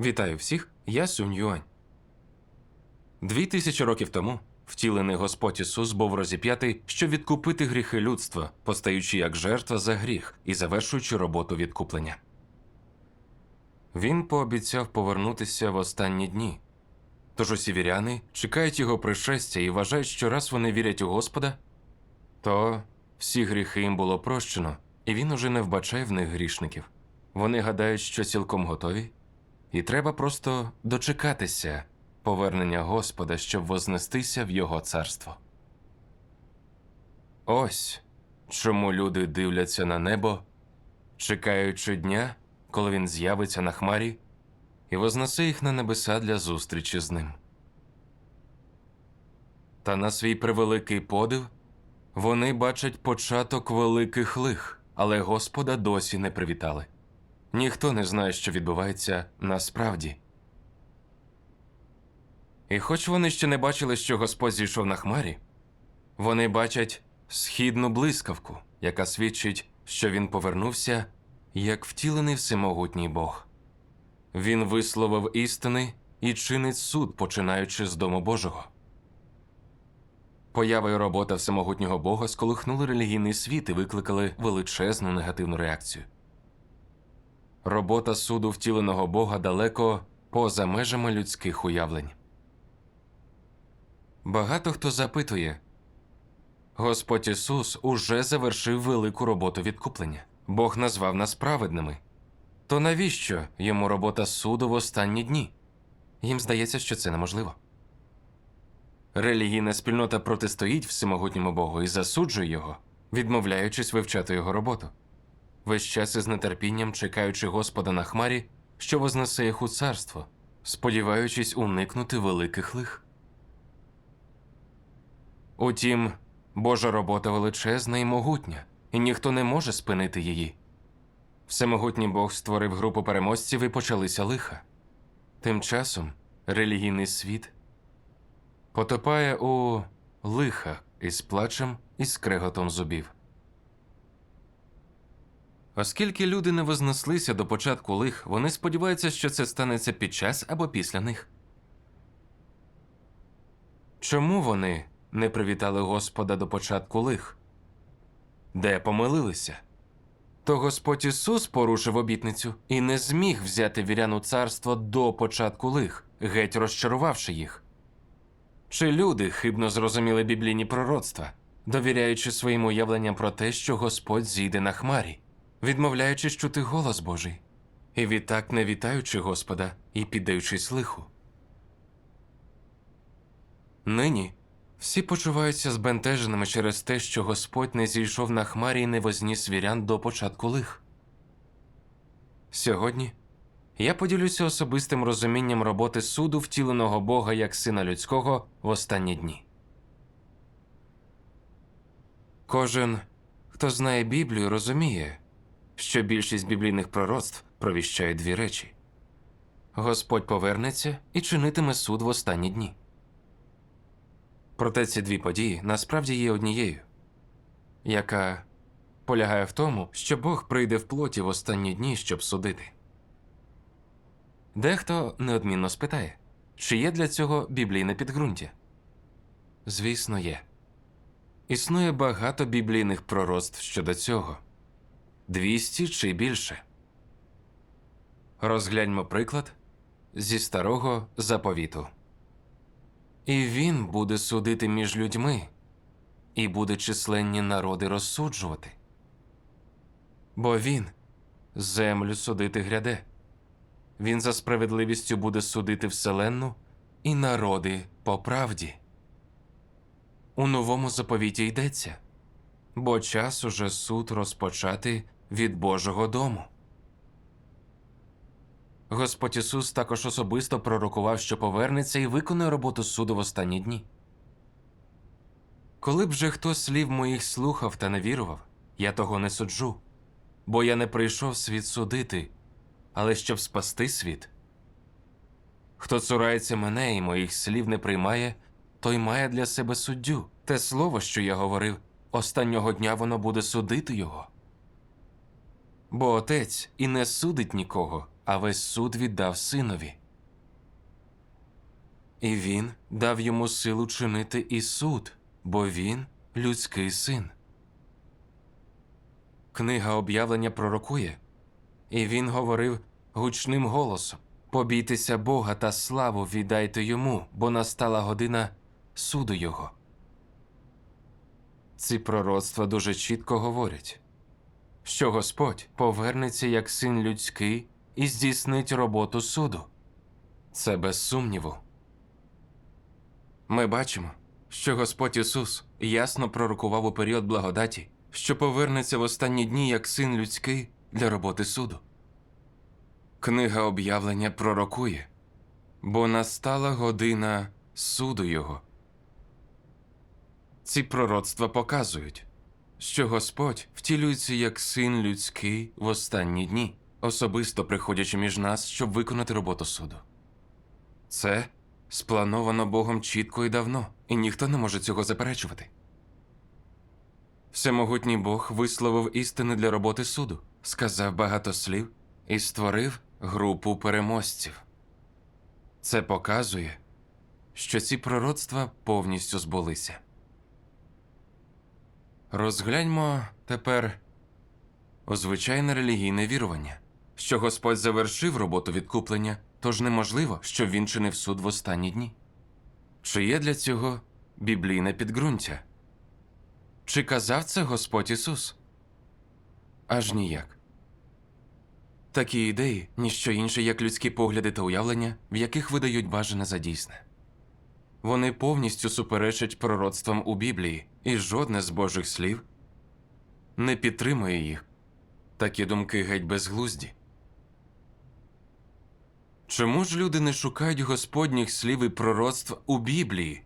Вітаю всіх, я Сунь Юань. Дві тисячі років тому втілений Господь Ісус був розіп'ятий, щоб відкупити гріхи людства, постаючи як жертва за гріх і завершуючи роботу відкуплення. Він пообіцяв повернутися в останні дні. Тож усі віряни чекають його пришестя і вважають, що раз вони вірять у Господа, то всі гріхи їм було прощено, і він уже не вбачає в них грішників. Вони гадають, що цілком готові, і треба просто дочекатися повернення Господа, щоб вознестися в Його царство. Ось чому люди дивляться на небо, чекаючи дня, коли він з'явиться на хмарі і вознесе їх на небеса для зустрічі з ним. Та на свій превеликий подив вони бачать початок великих лих, але Господа досі не привітали. Ніхто не знає, що відбувається насправді. І хоч вони ще не бачили, що Господь зійшов на хмарі, вони бачать східну блискавку, яка свідчить, що він повернувся як втілений всемогутній Бог. Він висловив істини і чинить суд, починаючи з Дому Божого. Поява і робота всемогутнього Бога сколихнули релігійний світ і викликали величезну негативну реакцію. Робота суду втіленого Бога далеко поза межами людських уявлень. Багато хто запитує Господь Ісус уже завершив велику роботу відкуплення. Бог назвав нас праведними. То навіщо йому робота суду в останні дні? Їм здається, що це неможливо. Релігійна спільнота протистоїть всемогутньому Богу і засуджує його, відмовляючись вивчати його роботу. Весь час із нетерпінням чекаючи Господа на хмарі, що вознесе їх у царство, сподіваючись уникнути великих лих. Утім, Божа робота величезна і могутня, і ніхто не може спинити її. Всемогутній Бог створив групу переможців і почалися лиха. Тим часом релігійний світ потопає у лихах із плачем і скреготом зубів. Оскільки люди не вознеслися до початку лих, вони сподіваються, що це станеться під час або після них. Чому вони не привітали Господа до початку лих? Де помилилися? То Господь Ісус порушив обітницю і не зміг взяти вірян у царство до початку лих, геть розчарувавши їх. Чи люди хибно зрозуміли біблійні пророцтва, довіряючи своїм уявленням про те, що Господь зійде на хмарі, відмовляючись чути голос Божий, і відтак не вітаючи Господа і піддаючись лиху? Нині всі почуваються збентеженими через те, що Господь не зійшов на хмарі і не возніс вірян до початку лих. Сьогодні я поділюся особистим розумінням роботи суду втіленого Бога як сина людського в останні дні. Кожен, хто знає Біблію, розуміє, що більшість біблійних пророцтв провіщає дві речі: Господь повернеться і чинитиме суд в останні дні. Проте ці дві події насправді є однією, яка полягає в тому, що Бог прийде в плоті в останні дні, щоб судити. Дехто неодмінно спитає, чи є для цього біблійне підґрунтя? Звісно, є. Існує багато біблійних пророцтв щодо цього двісті чи більше. Розгляньмо приклад зі старого заповіту. І він буде судити між людьми, і буде численні народи розсуджувати. Бо він землю судити гряде. Він за справедливістю буде судити вселенну і народи по правді. У новому заповіті йдеться, бо час уже суд розпочати від Божого дому. Господь Ісус також особисто пророкував, що повернеться і виконує роботу суду в останні дні. Коли б же хто слів моїх слухав та не вірував, я того не суджу, бо я не прийшов світ судити, але щоб спасти світ. Хто цурається мене і моїх слів не приймає, той має для себе суддю. Те слово, що я говорив, останнього дня воно буде судити його. Бо отець і не судить нікого, а весь суд віддав синові. І він дав йому силу чинити і суд, бо він людський син. Книга об'явлення пророкує, і він говорив гучним голосом: Побійтеся Бога та славу віддайте йому, бо настала година суду його. Ці пророцтва дуже чітко говорять, що Господь повернеться як син людський і здійснить роботу суду. Це без сумніву. Ми бачимо, що Господь Ісус ясно пророкував у період благодаті, що повернеться в останні дні як син людський для роботи суду. Книга об'явлення пророкує, бо настала година суду Його. Ці пророцтва показують, що Господь втілюється як син людський в останні дні, особисто приходячи між нас, щоб виконати роботу суду. Це сплановано Богом чітко і давно, і ніхто не може цього заперечувати. Всемогутній Бог висловив істини для роботи суду, сказав багато слів і створив групу переможців. Це показує, що ці пророцтва повністю збулися. Розгляньмо тепер звичайне релігійне вірування, що Господь завершив роботу відкуплення, тож неможливо, щоб він чинив суд в останні дні. Чи є для цього біблійне підґрунтя? Чи казав це Господь Ісус? Аж ніяк. Такі ідеї ніщо інше, як людські погляди та уявлення, в яких видають бажане за дійсне. Вони повністю суперечать пророцтвам у Біблії, і жодне з Божих слів не підтримує їх. Такі думки геть безглузді. Чому ж люди не шукають Господніх слів і пророцтв у Біблії,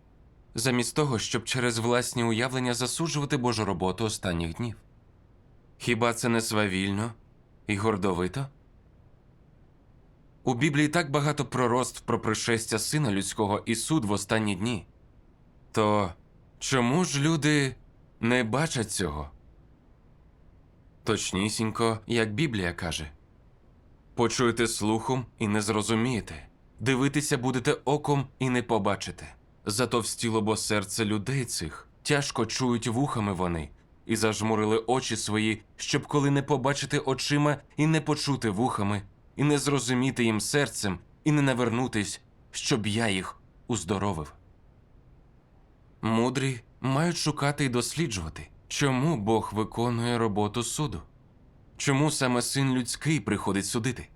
замість того, щоб через власні уявлення засуджувати Божу роботу останніх днів? Хіба це не свавільно і гордовито? У Біблії так багато пророцтв про пришестя сина людського і суд в останні дні. То чому ж люди не бачать цього? Точнісінько, як Біблія каже почуєте слухом і не зрозумієте, дивитися будете оком і не побачите. Затовстіло бо серце людей цих, тяжко чують вухами вони, і зажмурили очі свої, щоб коли не побачити очима і не почути вухами, і не зрозуміти їм серцем, і не навернутись, щоб я їх уздоровив. Мудрі мають шукати і досліджувати, чому Бог виконує роботу суду, чому саме син людський приходить судити.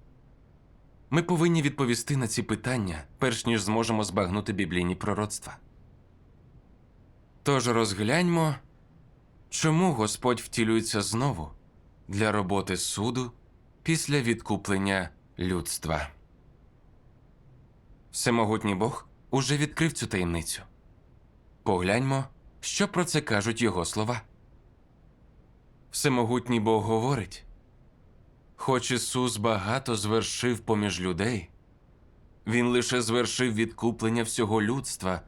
Ми повинні відповісти на ці питання, перш ніж зможемо збагнути біблійні пророцтва. Тож розгляньмо, чому Господь втілюється знову для роботи суду після відкуплення людства. Всемогутній Бог уже відкрив цю таємницю. Погляньмо, що про це кажуть його слова. Всемогутній Бог говорить Хоч Ісус багато звершив поміж людей, Він лише звершив відкуплення всього людства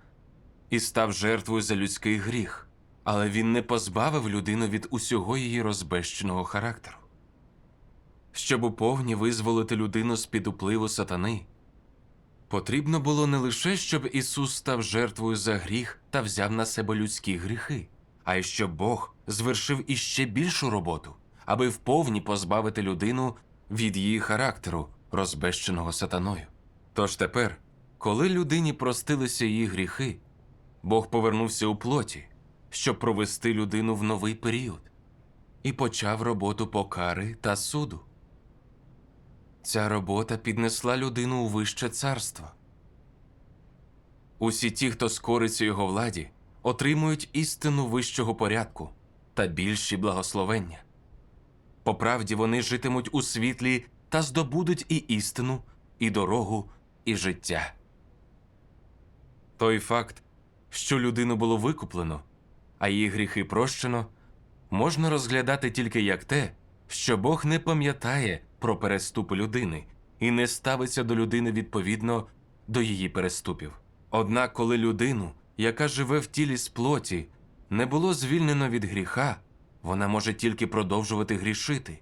і став жертвою за людський гріх, але Він не позбавив людину від усього її розбещеного характеру. Щоб уповні визволити людину з під впливу сатани, потрібно було не лише, щоб Ісус став жертвою за гріх та взяв на себе людські гріхи, а й щоб Бог звершив іще більшу роботу, аби вповні позбавити людину від її характеру, розбещеного сатаною. Тож тепер, коли людині простилися її гріхи, Бог повернувся у плоті, щоб провести людину в новий період, і почав роботу покари та суду. Ця робота піднесла людину у вище царство. Усі ті, хто скориться його владі, отримують істину вищого порядку та більші благословення. По правді вони житимуть у світлі та здобудуть і істину, і дорогу, і життя. Той факт, що людину було викуплено, а її гріхи прощено, можна розглядати тільки як те, що Бог не пам'ятає про переступи людини і не ставиться до людини відповідно до її переступів. Однак, коли людину, яка живе в тілі з плоті, не було звільнено від гріха, вона може тільки продовжувати грішити,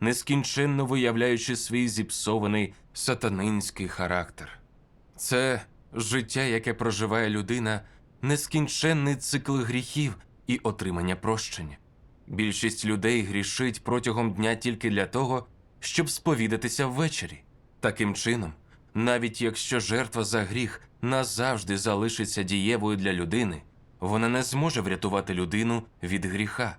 нескінченно виявляючи свій зіпсований сатанинський характер. Це життя, яке проживає людина, нескінченний цикл гріхів і отримання прощення. Більшість людей грішить протягом дня тільки для того, щоб сповідатися ввечері. Таким чином, навіть якщо жертва за гріх назавжди залишиться дієвою для людини, вона не зможе врятувати людину від гріха.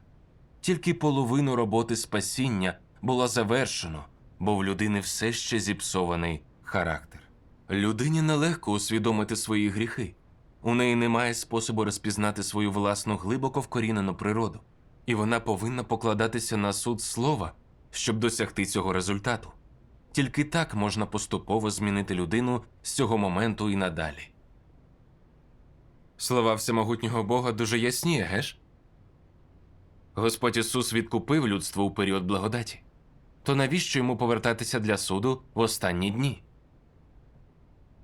Тільки половину роботи спасіння було завершено, бо в людини все ще зіпсований характер. Людині нелегко усвідомити свої гріхи. У неї немає способу розпізнати свою власну глибоко вкорінену природу, і вона повинна покладатися на суд слова, щоб досягти цього результату. Тільки так можна поступово змінити людину з цього моменту і надалі. Слова всемогутнього Бога дуже ясні, геш? Господь Ісус відкупив людство у період благодаті. То навіщо йому повертатися для суду в останні дні?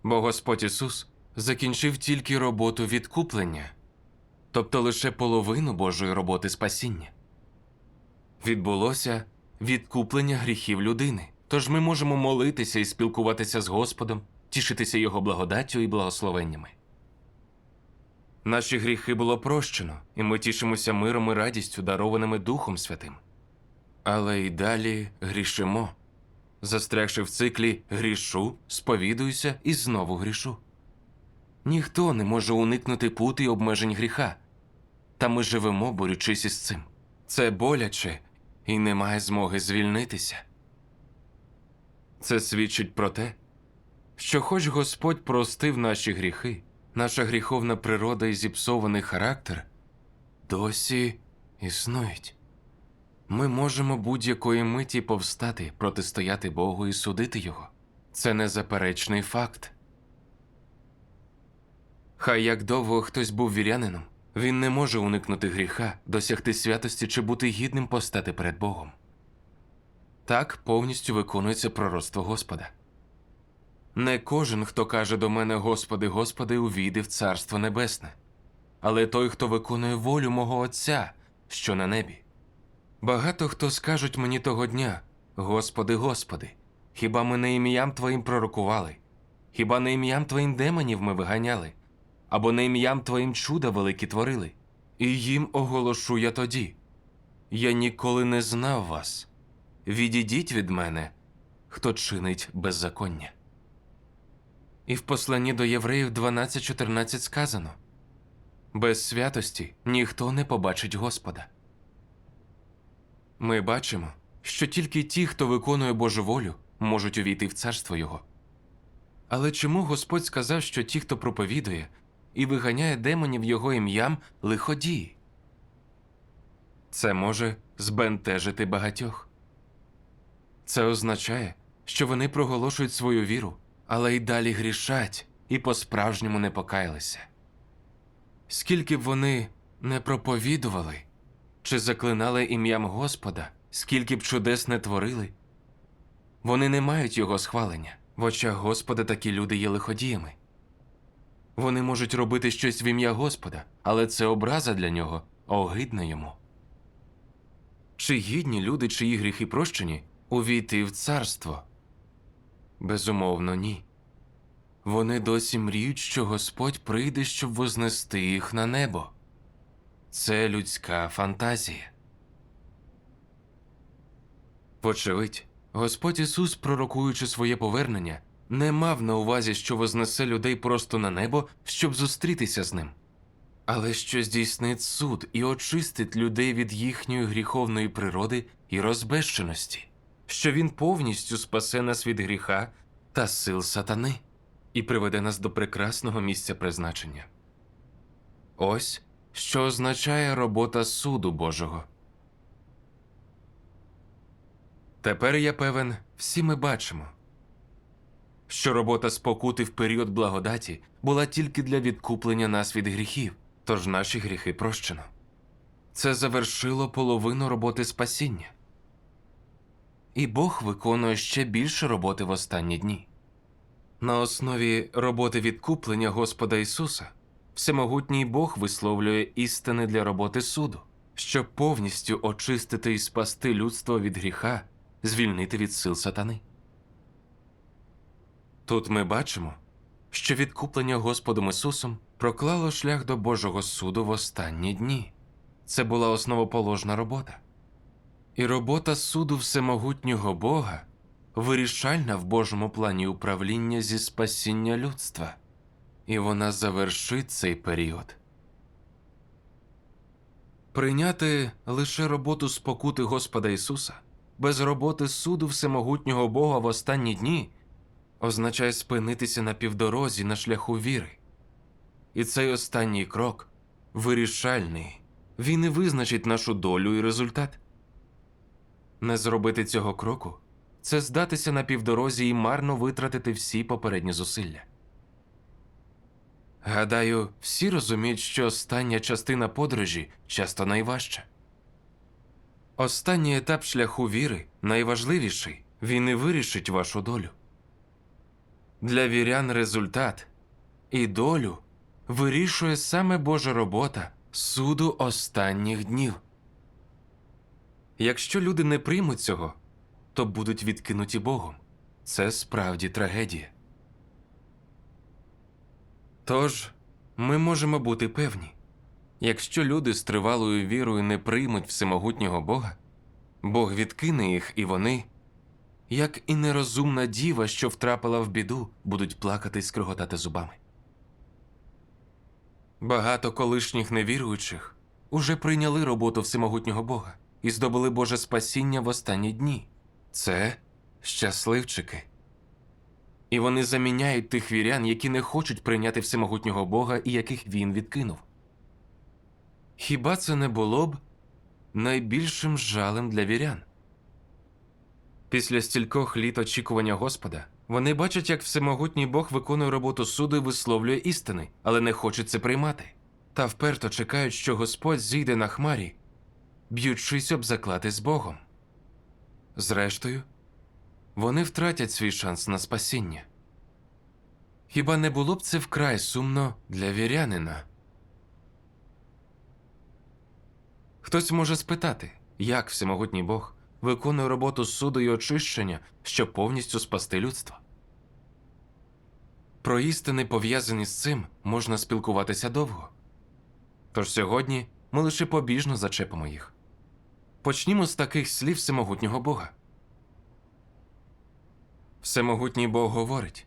Бо Господь Ісус закінчив тільки роботу відкуплення, тобто лише половину Божої роботи спасіння. Відбулося відкуплення гріхів людини. Тож ми можемо молитися і спілкуватися з Господом, тішитися Його благодаттю і благословеннями. Наші гріхи було прощено, і ми тішимося миром і радістю, дарованими Духом Святим. Але й далі грішимо, застрягши в циклі грішу, сповідуюся і знову грішу. Ніхто не може уникнути пути й обмежень гріха, та ми живемо, борючись із цим. Це боляче і немає змоги звільнитися. Це свідчить про те, що, хоч Господь простив наші гріхи, наша гріховна природа і зіпсований характер досі існують. Ми можемо будь-якої миті повстати, протистояти Богу і судити Його. Це незаперечний факт. Хай як довго хтось був вірянином, він не може уникнути гріха, досягти святості чи бути гідним постати перед Богом. Так повністю виконується пророцтво Господа. Не кожен, хто каже до мене Господи, Господи, увійде в Царство Небесне, але той, хто виконує волю мого Отця, що на небі. Багато хто скажуть мені того дня: Господи, Господи, хіба ми не ім'ям Твоїм пророкували? Хіба не ім'ям Твоїм демонів ми виганяли? Або не ім'ям Твоїм чуда великі творили? І їм оголошу я тоді. Я ніколи не знав вас. Відійдіть від мене, хто чинить беззаконня. І в посланні до євреїв 12.14 сказано Без святості ніхто не побачить Господа. Ми бачимо, що тільки ті, хто виконує Божу волю, можуть увійти в царство Його. Але чому Господь сказав, що ті, хто проповідує і виганяє демонів Його ім'ям, лиходії? Це може збентежити багатьох. Це означає, що вони проголошують свою віру, але й далі грішать і по-справжньому не покаялися. Скільки б вони не проповідували чи заклинали ім'ям Господа, скільки б чудес не творили, вони не мають його схвалення. В очах Господа такі люди є лиходіями. Вони можуть робити щось в ім'я Господа, але це образа для нього огидна йому. Чи гідні люди, чиї гріхи прощені, увійти в царство? Безумовно, ні. Вони досі мріють, що Господь прийде, щоб вознести їх на небо. Це людська фантазія. Вочевидь, Господь Ісус, пророкуючи своє повернення, не мав на увазі, що вознесе людей просто на небо, щоб зустрітися з ним, але що здійснить суд і очистить людей від їхньої гріховної природи і розбещеності, що він повністю спасе нас від гріха та сил сатани і приведе нас до прекрасного місця призначення. Ось що означає робота суду Божого. Тепер я певен, всі ми бачимо, що робота спокути в період благодаті була тільки для відкуплення нас від гріхів, тож наші гріхи прощено. Це завершило половину роботи спасіння. І Бог виконує ще більше роботи в останні дні. На основі роботи відкуплення Господа Ісуса всемогутній Бог висловлює істини для роботи суду, щоб повністю очистити і спасти людство від гріха, звільнити від сил сатани. Тут ми бачимо, що відкуплення Господом Ісусом проклало шлях до Божого суду в останні дні. Це була основоположна робота. І робота суду всемогутнього Бога вирішальна в Божому плані управління зі спасіння людства, і вона завершить цей період. Прийняти лише роботу спокути Господа Ісуса без роботи суду всемогутнього Бога в останні дні означає спинитися на півдорозі на шляху віри. І цей останній крок вирішальний. Він і визначить нашу долю і результат. Не зробити цього кроку це здатися на півдорозі і марно витратити всі попередні зусилля. Гадаю, всі розуміють, що остання частина подорожі часто найважча. Останній етап шляху віри найважливіший, він і вирішить вашу долю. Для вірян результат і долю вирішує саме Божа робота суду останніх днів. Якщо люди не приймуть цього, то будуть відкинуті Богом. Це справді трагедія. Тож ми можемо бути певні, якщо люди з тривалою вірою не приймуть всемогутнього Бога, Бог відкине їх, і вони, як і нерозумна діва, що втрапила в біду, будуть плакати й скриготати зубами. Багато колишніх невіруючих уже прийняли роботу всемогутнього Бога і здобули Боже спасіння в останні дні. Це щасливчики. І вони заміняють тих вірян, які не хочуть прийняти всемогутнього Бога і яких він відкинув. Хіба це не було б найбільшим жалем для вірян? Після стількох літ очікування Господа вони бачать, як всемогутній Бог виконує роботу суду і висловлює істини, але не хочуть це приймати. Та вперто чекають, що Господь зійде на хмарі, б'ючись об заклати з Богом. Зрештою, вони втратять свій шанс на спасіння. Хіба не було б це вкрай сумно для вірянина? Хтось може спитати, як всемогутній Бог виконує роботу суду і очищення, щоб повністю спасти людство. Про істини, пов'язані з цим, можна спілкуватися довго. Тож сьогодні ми лише побіжно зачепимо їх. Почнімо з таких слів всемогутнього Бога. Всемогутній Бог говорить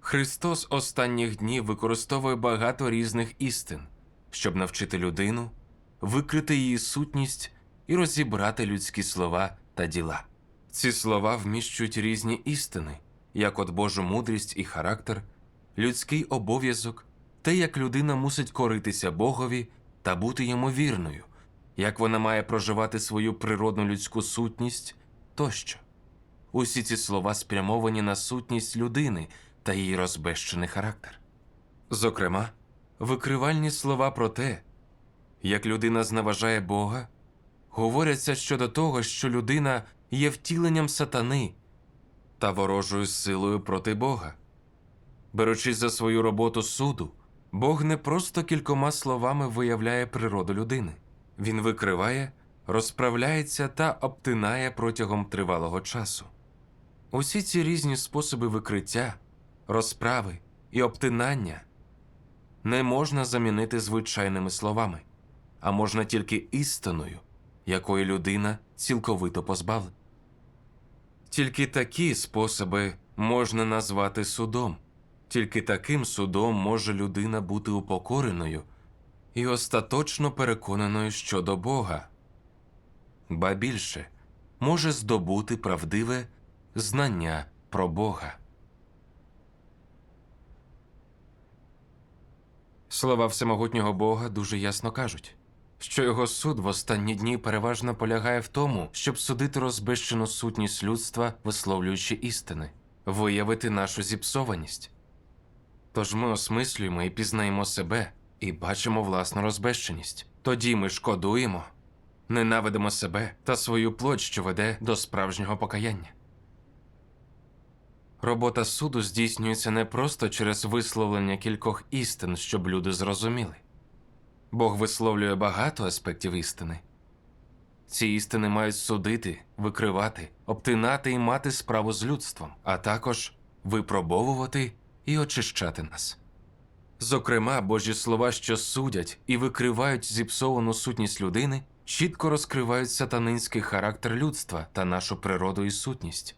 Христос останніх днів використовує багато різних істин, щоб навчити людину, викрити її сутність і розібрати людські слова та діла. Ці слова вміщують різні істини, як от Божу мудрість і характер, людський обов'язок, те, як людина мусить коритися Богові та бути йому вірною, як вона має проживати свою природну людську сутність тощо. Усі ці слова спрямовані на сутність людини та її розбещений характер. Зокрема, викривальні слова про те, як людина зневажає Бога, говоряться щодо того, що людина є втіленням сатани та ворожою силою проти Бога. Беручись за свою роботу суду, Бог не просто кількома словами виявляє природу людини, він викриває, розправляється та обтинає протягом тривалого часу. Усі ці різні способи викриття, розправи і обтинання не можна замінити звичайними словами, а можна тільки істиною, якої людина цілковито позбавлена. Тільки такі способи можна назвати судом, тільки таким судом може людина бути упокореною і остаточно переконаною щодо Бога, ба більше може здобути правдиве знання про Бога. Слова всемогутнього Бога дуже ясно кажуть, що його суд в останні дні переважно полягає в тому, щоб судити розбещену сутність людства, висловлюючи істини, виявити нашу зіпсованість. Тож ми осмислюємо і пізнаємо себе і бачимо власну розбещеність. Тоді ми шкодуємо, ненавидимо себе та свою плоть, що веде до справжнього покаяння. Робота суду здійснюється не просто через висловлення кількох істин, щоб люди зрозуміли. Бог висловлює багато аспектів істини. Ці істини мають судити, викривати, обтинати і мати справу з людством, а також випробовувати і очищати нас. Зокрема, Божі слова, що судять і викривають зіпсовану сутність людини, чітко розкривають сатанинський характер людства та нашу природу і сутність.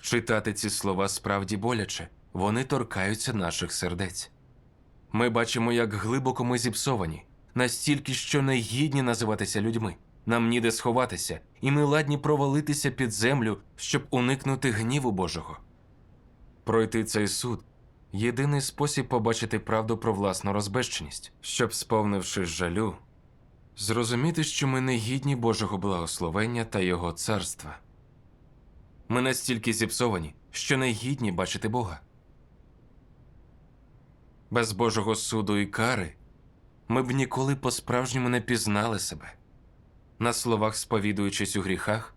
Читати ці слова справді боляче, вони торкаються наших сердець. Ми бачимо, як глибоко ми зіпсовані, настільки, що не гідні називатися людьми. Нам ніде сховатися, і ми ладні провалитися під землю, щоб уникнути гніву Божого. Пройти цей суд єдиний спосіб побачити правду про власну розбещеність, щоб, сповнившись жалю, зрозуміти, що ми не гідні Божого благословення та Його царства. Ми настільки зіпсовані, що не гідні бачити Бога. Без Божого суду і кари ми б ніколи по-справжньому не пізнали себе, на словах сповідуючись у гріхах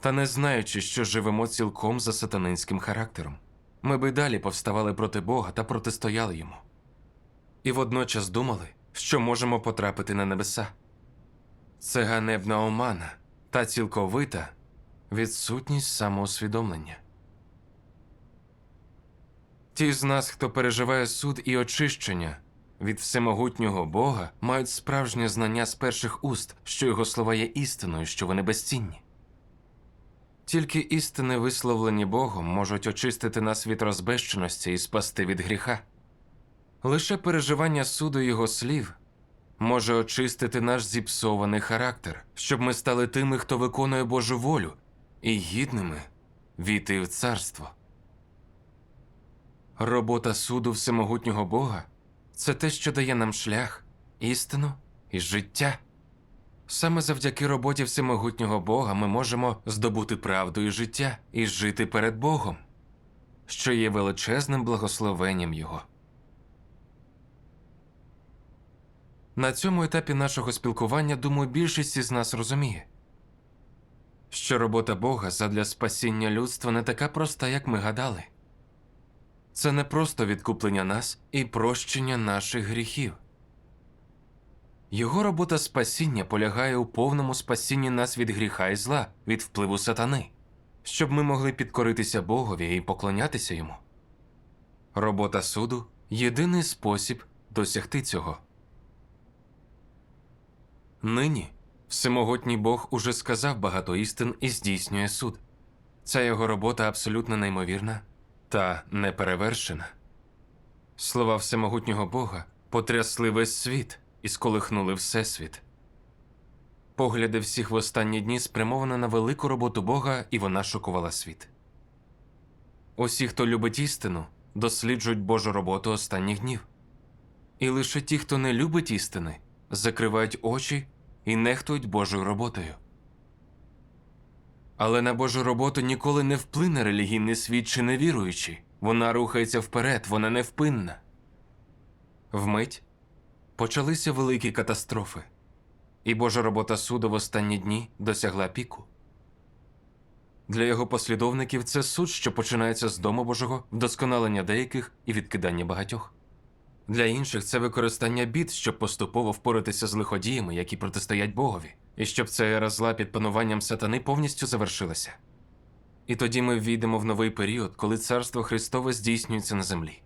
та не знаючи, що живемо цілком за сатанинським характером. Ми би далі повставали проти Бога та протистояли йому. І водночас думали, що можемо потрапити на небеса. Це ганебна омана та цілковита відсутність самоусвідомлення. Ті з нас, хто переживає суд і очищення від всемогутнього Бога, мають справжнє знання з перших уст, що його слова є істиною, що вони безцінні. Тільки істини, висловлені Богом, можуть очистити нас від розбещеності і спасти від гріха. Лише переживання суду його слів може очистити наш зіпсований характер, щоб ми стали тими, хто виконує Божу волю, і гідними війти в царство. Робота суду всемогутнього Бога це те, що дає нам шлях, істину і життя. Саме завдяки роботі всемогутнього Бога ми можемо здобути правду і життя і жити перед Богом, що є величезним благословенням Його. На цьому етапі нашого спілкування, думаю, більшість із нас розуміє, що робота Бога задля спасіння людства не така проста, як ми гадали. Це не просто відкуплення нас і прощення наших гріхів. Його робота спасіння полягає у повному спасінні нас від гріха і зла, від впливу сатани, щоб ми могли підкоритися Богові і поклонятися йому. Робота суду єдиний спосіб досягти цього. Нині всемогутній Бог уже сказав багато істин і здійснює суд. Ця його робота абсолютно неймовірна та неперевершена. Слова всемогутнього Бога потрясли весь світ і сколихнули Всесвіт. Погляди всіх в останні дні спрямовані на велику роботу Бога, і вона шокувала світ. Усі, хто любить істину, досліджують Божу роботу останніх днів. І лише ті, хто не любить істини, закривають очі і нехтують Божою роботою. Але на Божу роботу ніколи не вплине релігійний світ чи невіруючий. Вона рухається вперед, вона невпинна. Вмить почалися великі катастрофи, і Божа робота суду в останні дні досягла піку. Для його послідовників це суд, що починається з дому Божого, вдосконалення деяких і відкидання багатьох. Для інших це використання бід, щоб поступово впоратися з лиходіями, які протистоять Богові, і щоб ця ера зла під пануванням сатани повністю завершилася. І тоді ми ввійдемо в новий період, коли царство Христове здійснюється на землі.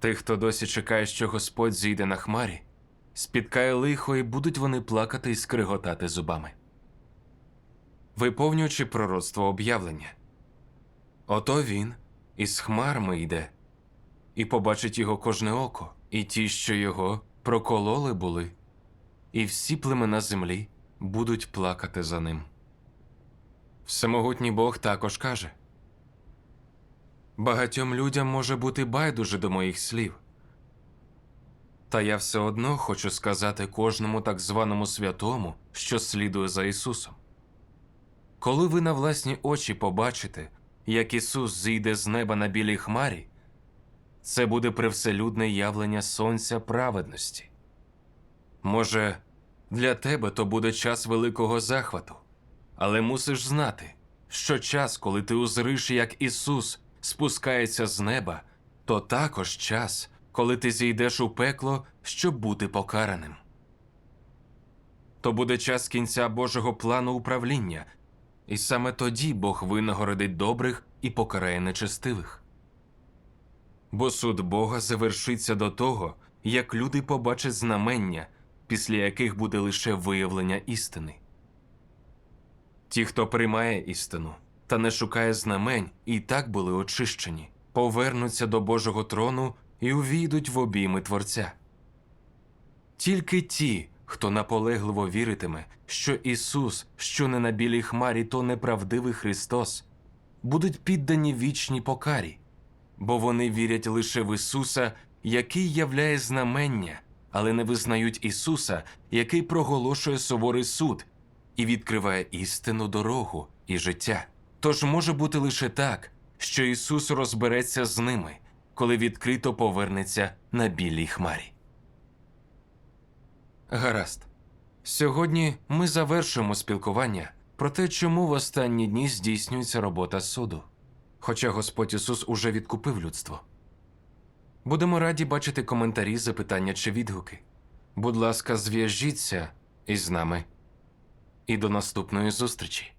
Тих, хто досі чекає, що Господь зійде на хмарі, спіткає лихо, і будуть вони плакати і скриготати зубами. Виповнюючи пророцтво об'явлення. Ото він із хмарами йде, і побачить його кожне око, і ті, що його прокололи були, і всі племена землі будуть плакати за ним. Всемогутній Бог також каже Багатьом людям може бути байдуже до моїх слів. Та я все одно хочу сказати кожному так званому святому, що слідує за Ісусом. Коли ви на власні очі побачите, як Ісус зійде з неба на білій хмарі, це буде привселюдне явлення Сонця праведності. Може, для тебе то буде час великого захвату, але мусиш знати, що час, коли ти узриш, як Ісус спускається з неба, то також час, коли ти зійдеш у пекло, щоб бути покараним. То буде час кінця Божого плану управління, і саме тоді Бог винагородить добрих і покарає нечестивих. Бо суд Бога завершиться до того, як люди побачать знамення, після яких буде лише виявлення істини. Ті, хто приймає істину та не шукає знамень, і так були очищені, повернуться до Божого трону і увійдуть в обійми Творця. Тільки ті, хто наполегливо віритиме, що Ісус, що не на білій хмарі, то неправдивий Христос, будуть піддані вічній покарі, бо вони вірять лише в Ісуса, який являє знамення, але не визнають Ісуса, який проголошує суворий суд і відкриває істину дорогу і життя. Тож може бути лише так, що Ісус розбереться з ними, коли відкрито повернеться на білій хмарі. Гаразд. Сьогодні ми завершуємо спілкування про те, чому в останні дні здійснюється робота суду. Хоча Господь Ісус уже відкупив людство. Будемо раді бачити коментарі, запитання чи відгуки. Будь ласка, зв'яжіться із нами. І до наступної зустрічі.